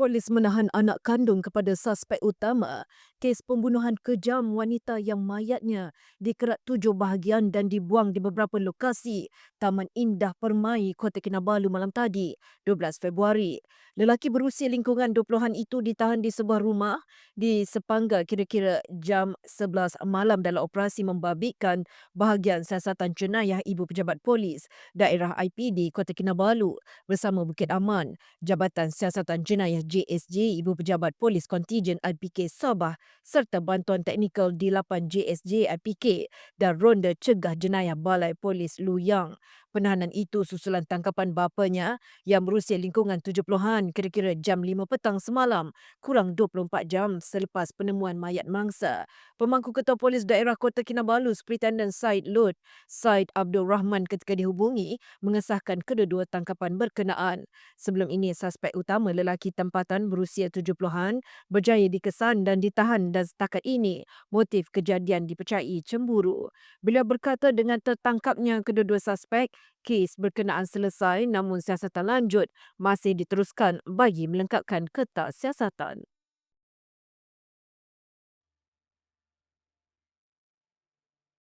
Polis menahan anak kandung kepada suspek utama kes pembunuhan kejam wanita yang mayatnya dikerat tujuh bahagian dan dibuang di beberapa lokasi Taman Indah Permai, Kota Kinabalu malam tadi, 12 Februari. Lelaki berusia lingkungan 20-an itu ditahan di sebuah rumah di Sepangga kira-kira jam 11 malam dalam operasi membabitkan bahagian siasatan jenayah Ibu Pejabat Polis Daerah IPD Kota Kinabalu bersama Bukit Aman, Jabatan Siasatan Jenayah JSJ Ibu Pejabat Polis Kontijen IPK Sabah serta bantuan teknikal di 8 JSJ IPK dan Ronda Cegah Jenayah Balai Polis Luyang. Penahanan itu susulan tangkapan bapanya yang berusia lingkungan 70-an kira-kira jam 5 petang semalam kurang 24 jam selepas penemuan mayat mangsa. Pemangku Ketua Polis Daerah Kota Kinabalu Superintendent Said Lut Said Abdul Rahman ketika dihubungi mengesahkan kedua-dua tangkapan berkenaan. Sebelum ini suspek utama lelaki tempatan berusia 70-an berjaya dikesan dan ditahan dan setakat ini motif kejadian dipercayai cemburu. Beliau berkata dengan tertangkapnya kedua-dua suspek kes berkenaan selesai namun siasatan lanjut masih diteruskan bagi melengkapkan ketak siasatan.